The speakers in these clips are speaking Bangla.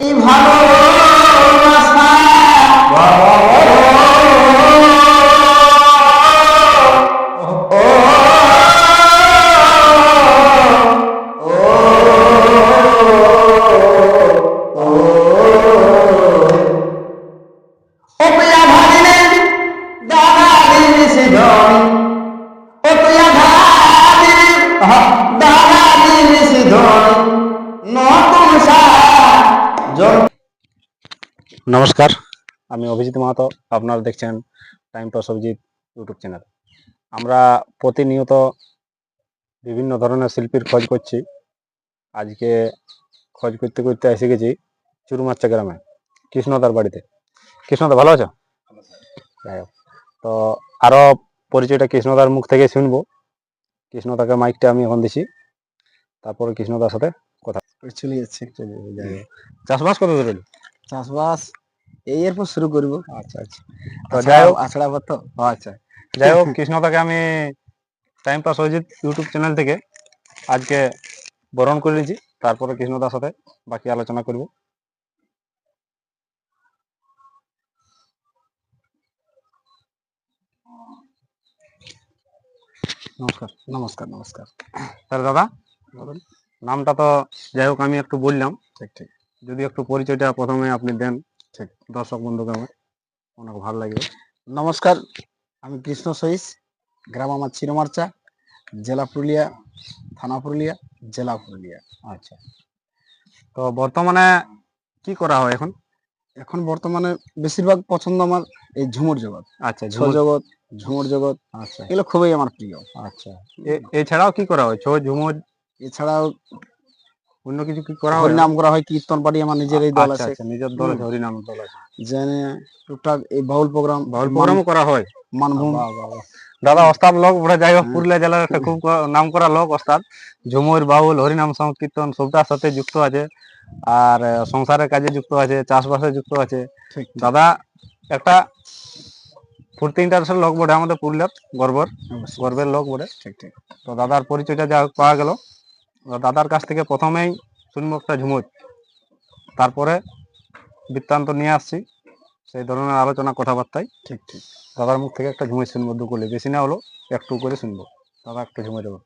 এই নমস্কার। আমি অভিজিৎ মাহাতো আপনারা দেখছেন time pass Abhijit YouTube channel আমরা প্রতিনিয়ত বিভিন্ন ধরনের শিল্পীর খোঁজ করছি। আজকে খোঁজ করতে করতে এসে গেছি চুরুমাচ্চা গ্রামে কৃষ্ণদার বাড়িতে। কৃষ্ণদা ভালো আছো? যাই হোক তো আরও পরিচয়টা কৃষ্ণদার মুখ থেকে শুনব। কৃষ্ণদাকে মাইকটা আমি এখন দিছি। তারপরে কৃষ্ণদার সাথে কথা চলে যাচ্ছে। চাষবাস কত দূর চাষবাস এই এরপর শুরু করব। আচ্ছা আচ্ছা। তো যাই হোক আছড়া ও আচ্ছা। যাই হোক কৃষ্ণদাকে আমি time pass Ajit YouTube channel থেকে আজকে বরণ করে নিয়েছি। তারপরে কৃষ্ণদার সাথে বাকি আলোচনা করব। নমস্কার নমস্কার নমস্কার। তাহলে দাদা নামটা তো যাই হোক আমি একটু বললাম। ঠিক ঠিক। যদি একটু পরিচয়টা প্রথমে আপনি দেন। ঠিক দর্শক বন্ধুকে আমার অনেক ভালো লাগবে নমস্কার আমি কৃষ্ণ সহিস গ্রাম আমার চিরমার্চা জেলা পুরুলিয়া থানা পুরুলিয়া জেলা পুরুলিয়া। আচ্ছা তো বর্তমানে কি করা হয় এখন? এখন বর্তমানে বেশিরভাগ পছন্দ আমার এই ঝুমুর জগৎ। আচ্ছা ছৌ জগৎ ঝুমুর জগৎ আচ্ছা। এগুলো খুবই আমার প্রিয়। আচ্ছা এছাড়াও কি করা হয়? ছৌ ঝুমুর এছাড়াও অন্য কিছু কি করা হয়? নাম করা হয় কীর্তন পার্টি আমার নিজের এই দল আচ্ছা আছে। আচ্ছা নিজের দল আছে। হরিনাম দল আছে। জেনে টুকটাক এই বাউল প্রোগ্রাম বাউল প্রোগ্রামও করা হয়? মানভূম। দাদা ওস্তাদ লোক বড় যাই হোক। পুরুলিয়া জেলার একটা খুব নাম করা লোক ওস্তাদ। ঝুমুর বাউল হরিনাম সংকীর্তন সবটার সাথে যুক্ত আছে। আর সংসারের কাজে যুক্ত আছে চাষবাসে যুক্ত আছে। দাদা একটা ফুর্তি ইন্টারেস্টের লোক বটে আমাদের পুরুলিয়ার গর্বর। গর্বের লোক বটে ঠিক ঠিক। তো দাদার পরিচয়টা যা পাওয়া গেল। দাদার কাছ থেকে প্রথমেই শুনব একটা ঝুমুর। তারপরে বৃত্তান্ত নিয়ে আসছি সেই ধরনের আলোচনা কথাবার্তায়। ঠিক ঠিক। দাদার মুখ থেকে একটা ঝুমুর শুনব দু দুকুলে বেশি না হলো একটু করে শুনব দাদা একটু ঝুমুর দেবো।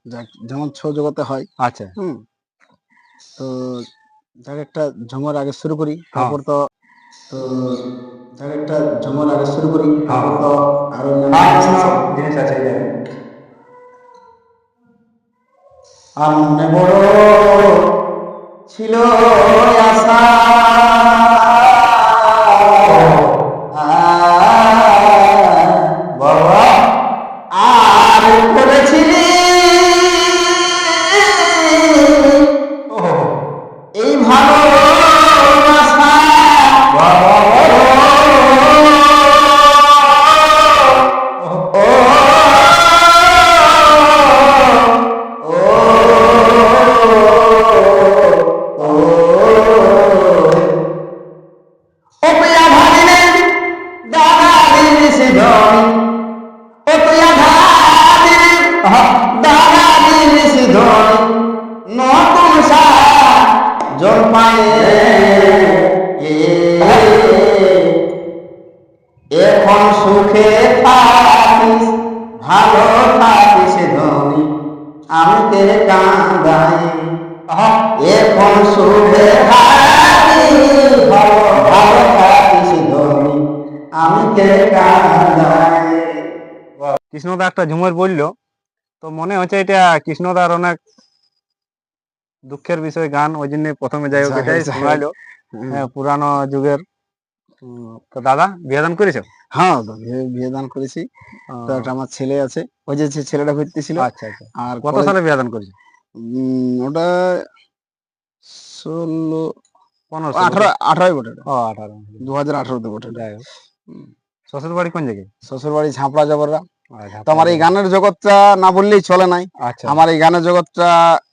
যেমন ছৌ জগতে হয়। আচ্ছা। হুম। তো যাক একটা ঝুমুর আগে শুরু করি। হ্যাঁ। তারপর তো তো যাক একটা ঝুমুর আগে শুরু করি। তারপর তো আরও জিনিস আছে। আর মনে বড় ছিল। এখন সুখে থাকিস ভালো থাকিস ধনী আমি কে কান্দাই। এখন সুখে থাকিস ভালো ভালো থাকিস ধনী আমি কে কান্দাই। কৃষ্ণদা একটা ঝুমুর বলল তো মনে হচ্ছে এটা কৃষ্ণদার অনেক দুঃখের বিষয় গান ওই জন্য প্রথমে যাই হোক এটাই। শোনাইলো হ্যাঁ, পুরানো যুগের তো দাদা বিয়ে দান করেছ? হ্যাঁ বিয়ে দান করেছি। তো একটা আমার ছেলে আছে ওই যে ছেলেটা ঘুরতেছিল। আচ্ছা আচ্ছা। আর কত সালে বিয়ে দান করেছ? ওটা ষোলো পনেরো আঠারো আঠারোই বটে ও আঠারো। দু হাজার আঠারোতে বটে। শ্বশুর বাড়ি কোন জায়গায়? শ্বশুর বাড়ি ঝাঁপড়া জবররা। তো আমার এই গানের জগৎটা না বললেই চলে নাই। আচ্ছা। আমার এই গানের জগৎটা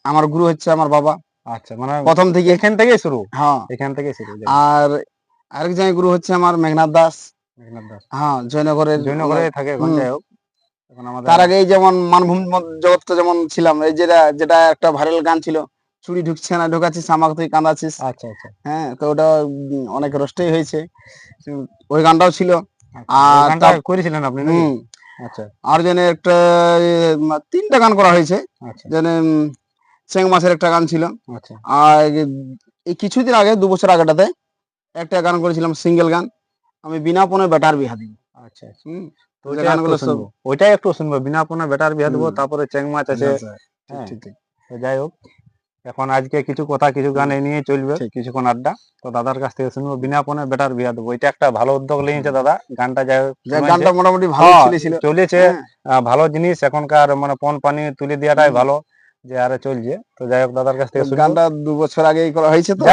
আমার গুরু হচ্ছে আমার বাবা। আচ্ছা মানে প্রথম থেকে এখান থেকে শুরু? হ্যাঁ। এখান থেকে শুরু আর আরেক জায়গায় গুরু হচ্ছে আমার মেঘনাথ দাস। মেঘনাথ দাস। হ্যাঁ জয়নগরের জয়নগরে থাকে এখন যাই হোক। তার আগে যেমন মানভূম জগৎটা যেমন ছিলাম এই যেটা যেটা একটা ভাইরাল গান ছিল চুরি ঢুকছে না ঢোকাচ্ছিস আমাকে তুই কাঁদাচ্ছিস। আচ্ছা আচ্ছা। হ্যাঁ তো ওটা অনেক রোস্টেই হয়েছে। ওই গানটাও ছিল। আচ্ছা, আর ওই করেছিলেন আপনি আচ্ছা। আর যেন একটা তিনটা গান করা হয়েছে। আচ্ছা। যেন চেং মাছের একটা গান ছিল। আচ্ছা। আর এই কিছুদিন আগে দু বছর আগেটাতে একটা গান করেছিলাম সিঙ্গেল গান। আমি বিনা পনে বেটার বিহা দিব। আচ্ছা আচ্ছা। হুম তো গানগুলো সব- ওইটাই একটু শুনব। বিনা পোনা বেটার বিয়া দেবো। তারপরে চেং মাছ আছে। হ্যাঁ। যাই হোক এখন আজকে কিছু কথা কিছু গান এই নিয়ে চলবে। কিছুক্ষণ আড্ডা। তো দাদার কাছ থেকে শুনব বিনা পনে বেটার বিয়া দেবো। এটা একটা ভালো উদ্যোগ নিয়েছে দাদা। গানটা যাই হোক গানটা মোটামুটি ভালো হ্যাঁ, চলেছে। হ্যাঁ, ভালো জিনিস। এখনকার মানে পন পানি তুলে দেওয়াটাই ভালো। যে আরে চলছে। তো যাই হোক দাদার কাছ থেকে গানটা দু বছর আগেই করা হয়েছে তো?